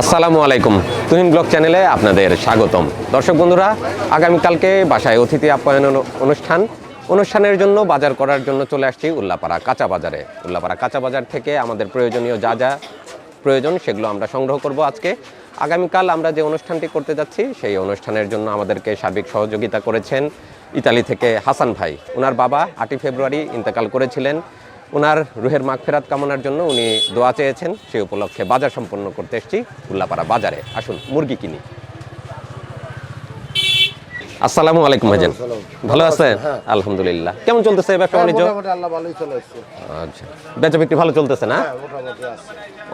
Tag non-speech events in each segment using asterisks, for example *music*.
আসসালামু আলাইকুম। তুহিন ব্লগ চ্যানেলে আপনাদের স্বাগতম। দর্শক বন্ধুরা, আগামীকালকে বাসায় অতিথি আপ্যায়ন অনুষ্ঠান। অনুষ্ঠানের জন্য বাজার করার জন্য চলে আসছি উল্লাপাড়া কাঁচা বাজারে। উল্লাপাড়া কাঁচা বাজার থেকে আমাদের প্রয়োজনীয় যা যা প্রয়োজন সেগুলো আমরা সংগ্রহ করব আজকে। আগামীকাল আমরা যে অনুষ্ঠানটি করতে যাচ্ছি, সেই অনুষ্ঠানের জন্য আমাদেরকে সার্বিক সহযোগিতা করেছেন ইতালি থেকে হাসান ভাই। ওনার বাবা আটই ফেব্রুয়ারি ইন্তেকাল করেছিলেন। ওনার রুহের মাগফেরাত কামনার জন্য উনি দোয়া চেয়েছেন সেই উপলক্ষে বাজার সম্পন্ন করতে এসেছি। উল্লাপাড়া বাজারে আসুন মুরগি কিনি। আসসালামু আলাইকুম ভাইজান। ভালো আছেন? আলহামদুলিল্লাহ। কেমন চলতেছে ব্যবসা বাণিজ্য? চলে এসছে আচ্ছা। বেচা বিক্রি ভালো চলতেছে না? হ্যাঁ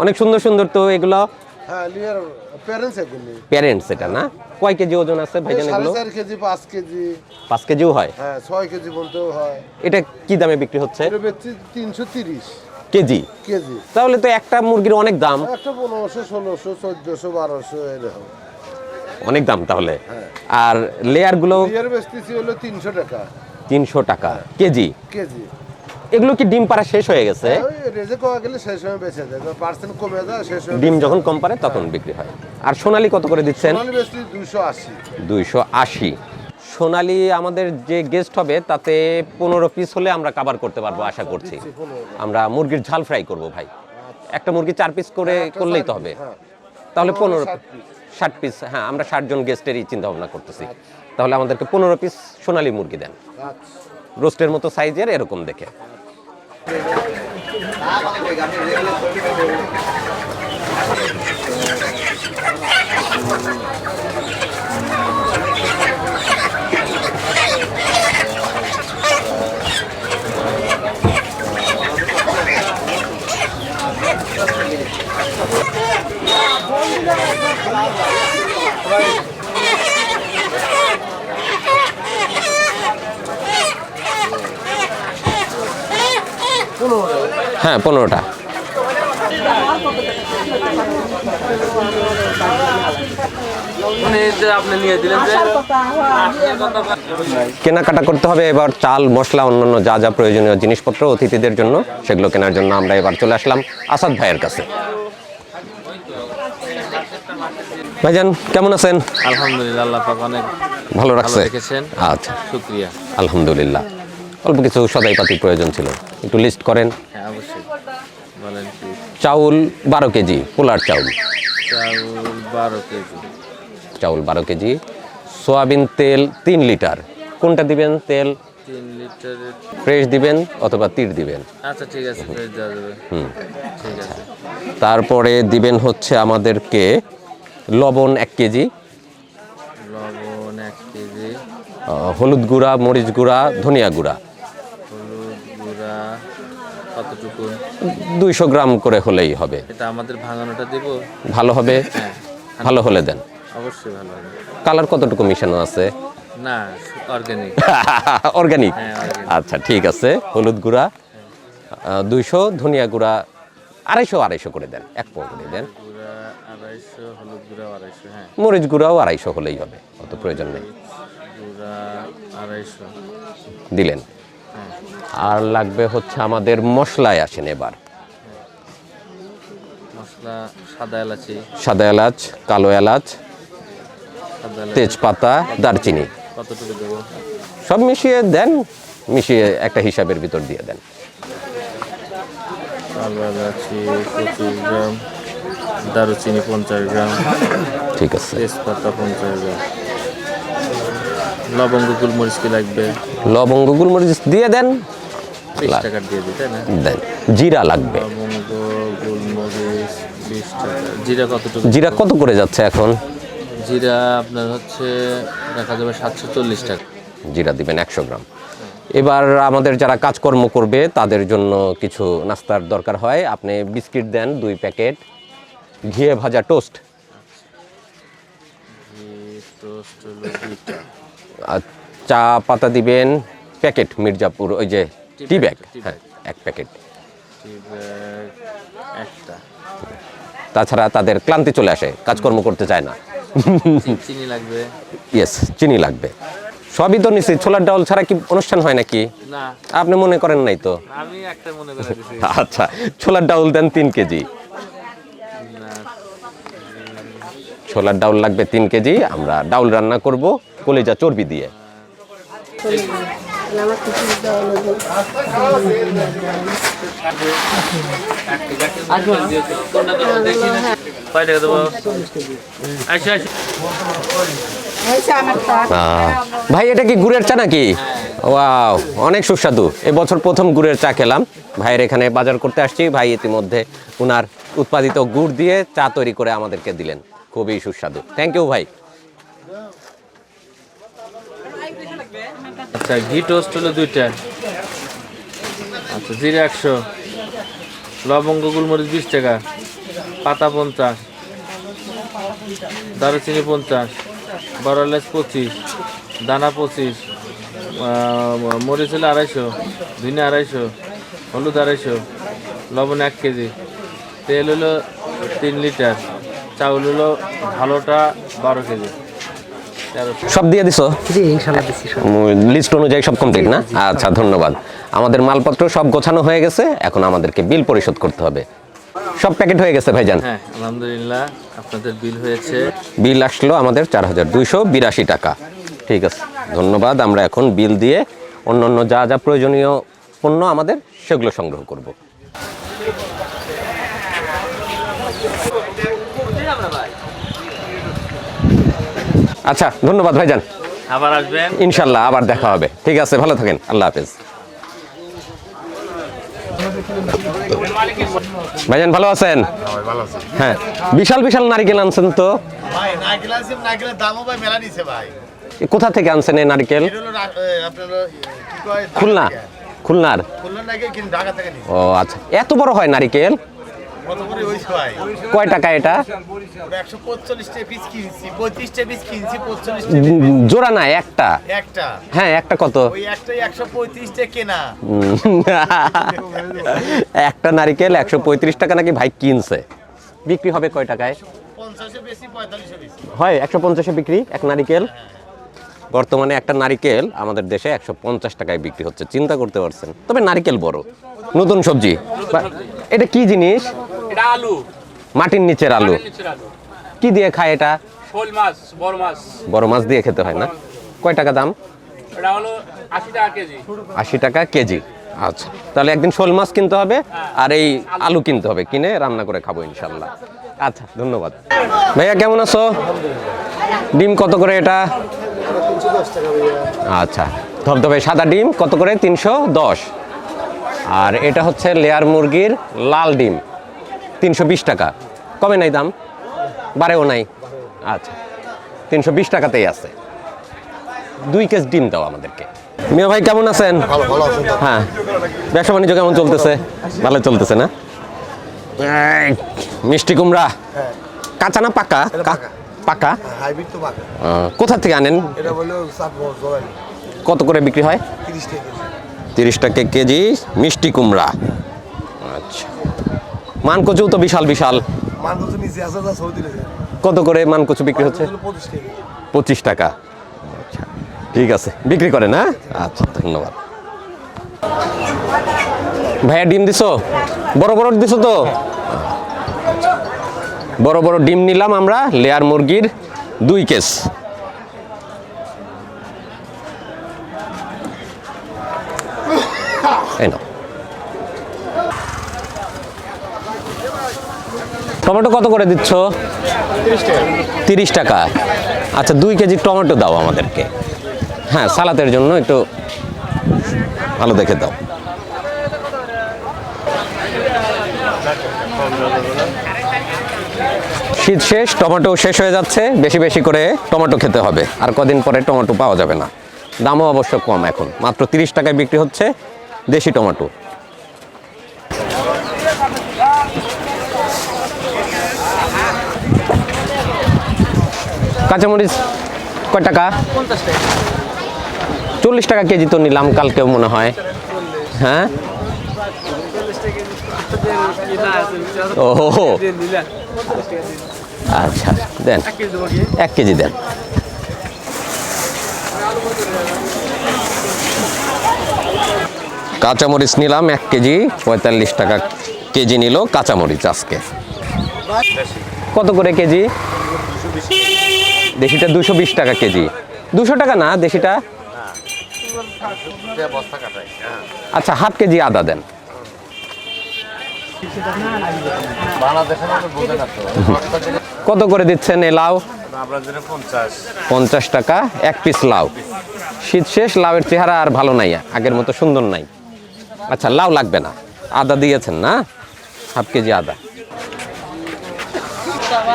অনেক সুন্দর সুন্দর তো এগুলো হ্যাঁ প্যারেন্টস এটা না? কয় কেজি ওজন আছে ভাইজান এগুলো? চার কেজি পাঁচ কেজি। পাঁচ কেজিও হয়? হ্যাঁ ছয় কেজি পর্যন্ত হয়। এটা কি দামে বিক্রি হচ্ছে? এটা তিনশো তিরিশ। কেজি? কেজি। তাহলে তো একটা মুরগির অনেক দাম। একটা পনেরোশো ষোলোশো চোদ্দশো বারোশো এরকম। অনেক দাম তাহলে। আর লেয়ারগুলো? লিয়ার বেচতেছি হলো তিনশো টাকা। তিনশো টাকা। কেজি? কেজি। এগুলো কি ডিম পাড়া শেষ হয়ে গেছে? সময় ডিম যখন কম পারে তখন বিক্রি হয়। আর সোনালি কত করে দিচ্ছেন? দুইশো আশি। সোনালি আমাদের যে গেস্ট হবে তাতে পনেরো পিস হলে আমরা কাবার করতে পারব আশা করছি। আমরা মুরগির ঝাল ফ্রাই করব ভাই। একটা মুরগি চার পিস করে করলেই তো হবে। হ্যাঁ। তাহলে পনেরো ষাট পিস হ্যাঁ আমরা ষাট জন গেস্টেরই চিন্তা ভাবনা করতেছি। তাহলে আমাদেরকে পনেরো পিস সোনালি মুরগি দেন। আচ্ছা। রোস্টের মতো সাইজের এরকম দেখে। Right. হ্যাঁ পনেরোটা। মানে যে আপনি নিয়ে দিলেন যে কেনাকাটা করতে হবে এবার চাল মশলা অন্যান্য যা যা প্রয়োজনীয় জিনিসপত্র অতিথিদের জন্য সেগুলো কেনার জন্য আমরা এবার চলে আসলাম আসাদ ভাইয়ের কাছে। ভাইজান কেমন আছেন? আলহামদুলিল্লাহ আল্লাহ পাক অনেক ভালো ভালো রাখছে? আচ্ছা। শুক্রিয়া। আলহামদুলিল্লাহ। অল্প কিছু সদাই পাতির প্রয়োজন ছিল। একটু লিস্ট করেন। হ্যাঁ অবশ্যই। বলেন কি? চাউল বারো কেজি পোলার চাউল। চাউল বারো কেজি। চাউল বারো কেজি সোয়াবিন তেল তিন লিটার। কোনটা দিবেন? তেল। তিন লিটারের ফ্রেশ দিবেন অথবা তীর দিবেন? আচ্ছা ঠিক আছে ফেরত দেওয়া যাবে। হুম। ঠিক আছে। তারপরে দিবেন হচ্ছে আমাদেরকে লবণ এক কেজি। লবণ এক কেজি। হলুদ গুঁড়া মরিচ গুঁড়া ধনিয়া গুঁড়া। কতটুকু? দুইশো গ্রাম করে হলেই হবে। এটা আমাদের ভাঙানোটা দিব? ভালো হবে? হ্যাঁ। ভালো হলে দেন। অবশ্যই ভালো হবে। কালার কতটুকু মিশানো আছে? না অর্গানিক অর্গানিক *laughs* হ্যাঁ, আচ্ছা ঠিক আছে। হলুদ গুঁড়া দুইশো ধনিয়া গুঁড়া আড়াইশো আড়াইশো করে দেন। এক পো করে দেন। হ্যাঁ। মরিচ গুঁড়াও আড়াইশো হলেই হবে অত প্রয়োজন নেই। দিলেন। আর লাগবে হচ্ছে আমাদের মশলায় আসেন এবার। মশলা সাদা এলাচি। সাদা এলাচ কালো এলাচ তেজপাতা দারচিনি। সব মিশিয়ে দেন মিশিয়ে একটা হিসাবের ভিতর দিয়ে দেন। কালো এলাচি পঁচিশ গ্রাম দারুচিনি পঞ্চাশ গ্রাম ঠিক আছে। তেজপাতা পঞ্চাশ গ্রাম। লবঙ্গ গুলমরিচ কি লাগবে? লবঙ্গ গুলমরিচ দিয়ে দেন। বিশ দিয়ে দিই তাই না? দেন। জিরা লাগবে। লবঙ্গ গুলমরিচ বিশ টাকা। জিরা কতটুকু? জিরা কত করে যাচ্ছে এখন? জিরা আপনার হচ্ছে দেখা যাবে সাতশো চল্লিশ টাকা। জিরা দিবেন একশো গ্রাম। এবার আমাদের যারা কাজকর্ম করবে তাদের জন্য কিছু নাস্তার দরকার হয়। আপনি বিস্কিট দেন দুই প্যাকেট। ঘিয়ে ভাজা টোস্ট। টোস্ট হলো দুইটা। চা পাতা দিবেন প্যাকেট মির্জাপুর ওই যে টি ব্যাগ। হ্যাঁ এক প্যাকেট। তাছাড়া তাদের ক্লান্তি চলে আসে কাজকর্ম করতে চায় না। চিনি লাগবে। ইয়েস চিনি লাগবে। সবই তো নিশ্চিত ছোলার ডাউল ছাড়া কি অনুষ্ঠান হয় নাকি? না। আপনি মনে করেন নাই তো? আমি একটা মনে করে *laughs* আচ্ছা ছোলার ডাউল দেন তিন কেজি। ছোলার ডাউল লাগবে তিন কেজি আমরা ডাউল রান্না করব। কলিজা চর্বি দিয়ে। ভাই, এটা কি গুড়ের চা নাকি? ওয়াও, অনেক সুস্বাদু। এবছর প্রথম গুড়ের চা খেলাম। ভাইয়ের এখানে বাজার করতে আসছি। ভাই ইতিমধ্যে উনার উৎপাদিত গুড় দিয়ে চা তৈরি করে আমাদেরকে দিলেন। খুবই সুস্বাদু। থ্যাংক ইউ ভাই। আচ্ছা ঘি টোস্ট হলো দুইটা। আচ্ছা জিরে একশো। লবঙ্গ, গুলমরিচ বিশ টাকা। পাতা পঞ্চাশ। দারুচিনি পঞ্চাশ। বড় পঁচিশ। দানা পঁচিশ। মরিচ হলো আড়াইশো। ধনে আড়াইশো। হলুদ আড়াইশো। লবণ এক কেজি। তেল হলো তিন লিটার। চাউল হলো ভালোটা বারো কেজি। সব দিয়ে দিছো? জি ইনশাল্লাহ দিচ্ছি সব। লিস্ট অনুযায়ী সব কমপ্লিট না? আচ্ছা ধন্যবাদ। আমাদের মালপত্র সব গোছানো হয়ে গেছে এখন আমাদেরকে বিল পরিশোধ করতে হবে। সব প্যাকেট হয়ে গেছে ভাইজান? হ্যাঁ আলহামদুলিল্লাহ আপনাদের বিল হয়েছে। বিল আসলো আমাদের চার হাজার দুইশো বিরাশি টাকা। ঠিক আছে ধন্যবাদ। আমরা এখন বিল দিয়ে অন্য অন্য যা যা প্রয়োজনীয় পণ্য আমাদের সেগুলো সংগ্রহ করব। আচ্ছা ধন্যবাদ ভাইজান। আবার আসবেন। ইনশাল্লাহ আবার দেখা হবে। ঠিক আছে ভালো থাকেন। আল্লাহ হাফেজ। ভাইজান ভালো আছেন? হ্যাঁ। বিশাল বিশাল নারিকেল আনছেন তো। কোথা থেকে আনছেন এই নারিকেল? খুলনা। খুলনার। ও আচ্ছা। এত বড় হয় নারিকেল? কয় টাকা এটা? জোড়া না একটা? একটা। হ্যাঁ একটা কত? *laughs* একটা নারিকেল একশো পঁয়ত্রিশ টাকা নাকি ভাই কিনছে। বিক্রি হবে কয় টাকায়? হয় একশো পঞ্চাশে বিক্রি এক নারিকেল? বর্তমানে একটা নারিকেল আমাদের দেশে একশো পঞ্চাশ টাকায় বিক্রি হচ্ছে চিন্তা করতে পারছেন। তবে নারিকেল বড় নতুন সবজি। এটা কি জিনিস? এটা আলু। মাটির নিচের আলু। নিচের আলু। কি দিয়ে খায় এটা? শোল মাছ বড় মাছ। বড় মাছ দিয়ে খেতে হয় না? কয় টাকা দাম? এটা হলো আশি টাকা কেজি। আশি টাকা কেজি। আচ্ছা। তাহলে একদিন শোল মাছ কিনতে হবে আর এই আলু কিনতে হবে। কিনে রান্না করে খাব ইনশাল্লাহ আচ্ছা ধন্যবাদ। ভাইয়া কেমন আছো? ডিম কত করে এটা? আচ্ছা। ধবধবে সাদা ডিম কত করে? তিনশো দশ। আর এটা হচ্ছে লেয়ার মুরগির লাল ডিম। তিনশো বিশ টাকা। কমে নাই দাম? বাড়েও নাই। আচ্ছা। তিনশো বিশ টাকাতেই আছে। দুই কেজি ডিম দাও আমাদেরকে। মিয়া ভাই কেমন আছেন? হ্যাঁ। ব্যবসা বাণিজ্য কেমন চলতেছে? ভালো চলতেছে না? মিষ্টি কুমড়া। কাঁচা না পাকা? পাকা। আহ, কোথা থেকে আনেন? কত করে বিক্রি হয়? তিরিশ টাকা কেজি মিষ্টি কুমড়া। আচ্ছা। মানকচু তো বিশাল বিশাল। কত করে মানকচু বিক্রি হচ্ছে? পঁচিশ টাকা পঁচিশ টাকা। আচ্ছা ঠিক আছে। বিক্রি করেন হ্যাঁ? আচ্ছা ধন্যবাদ। ভাইয়া ডিম দিছো? বড় বড় দিছো তো? বড় বড় ডিম নিলাম আমরা লেয়ার মুরগির দুই কেস টমেটো কত করে দিচ্ছ? তিরিশ টাকা। আচ্ছা দুই কেজি টমেটো দাও আমাদেরকে। হ্যাঁ সালাতের জন্য একটু ভালো দেখে দাও। শীত শেষ, টমেটো শেষ হয়ে যাচ্ছে। বেশি বেশি করে টমেটো খেতে হবে। আর কদিন পরে টমেটো পাওয়া যাবে না। দামও অবশ্য কম এখন। মাত্র তিরিশ টাকায় বিক্রি হচ্ছে দেশি টমেটো। কাঁচামরিচ কয় টাকা? চল্লিশ টাকা কেজি তো নিলাম কালকেও মনে হয়। হ্যাঁ? ও আচ্ছা দেন। এক কেজি দেন। কাঁচামরিচ নিলাম এক কেজি পঁয়তাল্লিশ টাকা কেজি নিল কাঁচামরিচ আজকে। কত করে কেজি? দেশিটা দুশো বিশ টাকা কেজি। দুশো টাকা না দেশিটা? আচ্ছা হাফ কেজি আদা দেন। কত করে দিচ্ছেন এ লাউ? পঞ্চাশ টাকা এক পিস লাউ। শীত শেষ লাউয়ের চেহারা আর ভালো নাই আগের মতো সুন্দর নাই। আচ্ছা লাউ লাগবে না। আদা দিয়েছেন না? হাফ কেজি আদা।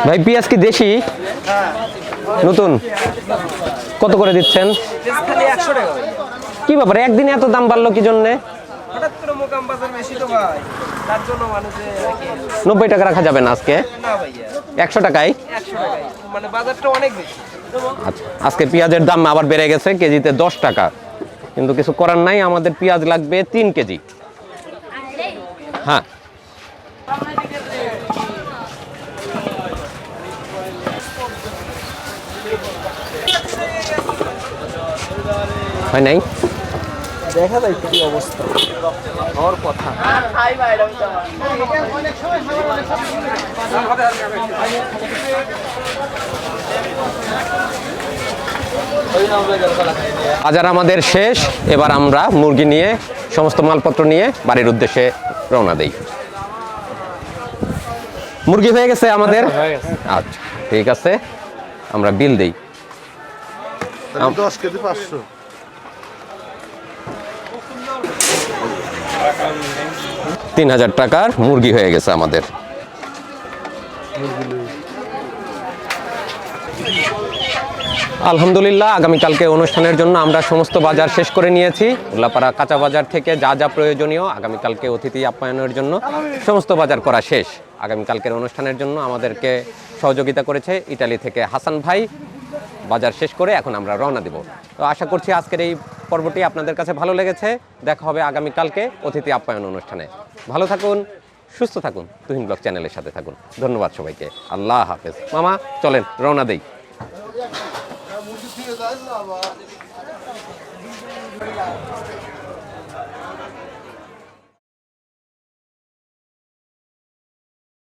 ভাই পেঁয়াজ কি দেশি? নতুন। কত করে দিচ্ছেন? কি ব্যাপারে একদিনে এত দাম বাড়লো কি জন্যে? নব্বই টাকা রাখা যাবে না আজকে? একশো টাকায়? মানে আচ্ছা আজকে পেঁয়াজের দাম আবার বেড়ে গেছে কেজিতে দশ টাকা। কিন্তু কিছু করার নাই আমাদের পেঁয়াজ লাগবে তিন কেজি। হ্যাঁ। হয় নাই? দেখা যায় কি অবস্থা। হওয়ার কথা। বাজার আমাদের শেষ। এবার আমরা মুরগি নিয়ে সমস্ত মালপত্র নিয়ে বাড়ির উদ্দেশ্যে রওনা দেই। মুরগি হয়ে গেছে আমাদের? আচ্ছা ঠিক আছে। আমরা বিল দিই। দশ কেজি পাঁচশো। তিন হাজার টাকার মুরগি হয়ে গেছে আমাদের। আলহামদুলিল্লাহ, আগামীকালকে অনুষ্ঠানের জন্য আমরা সমস্ত বাজার শেষ করে নিয়েছি। উল্লাপাড়া কাঁচা বাজার থেকে যা যা প্রয়োজনীয়, আগামীকালকে অতিথি আপ্যায়নের জন্য সমস্ত বাজার করা শেষ। আগামীকালকের অনুষ্ঠানের জন্য আমাদেরকে সহযোগিতা করেছে ইটালি থেকে হাসান ভাই। বাজার শেষ করে এখন আমরা রওনা দিব। তো আশা করছি আজকের এই পর্বটি আপনাদের কাছে ভালো লেগেছে, দেখা হবে আগামীকালকে অতিথি আপ্যায়ন অনুষ্ঠানে। ভালো থাকুন, সুস্থ থাকুন, তুহিন ব্লগ চ্যানেলের সাথে থাকুন। ধন্যবাদ সবাইকে। আল্লাহ হাফেজ। মামা, চলেন, রওনা দেই।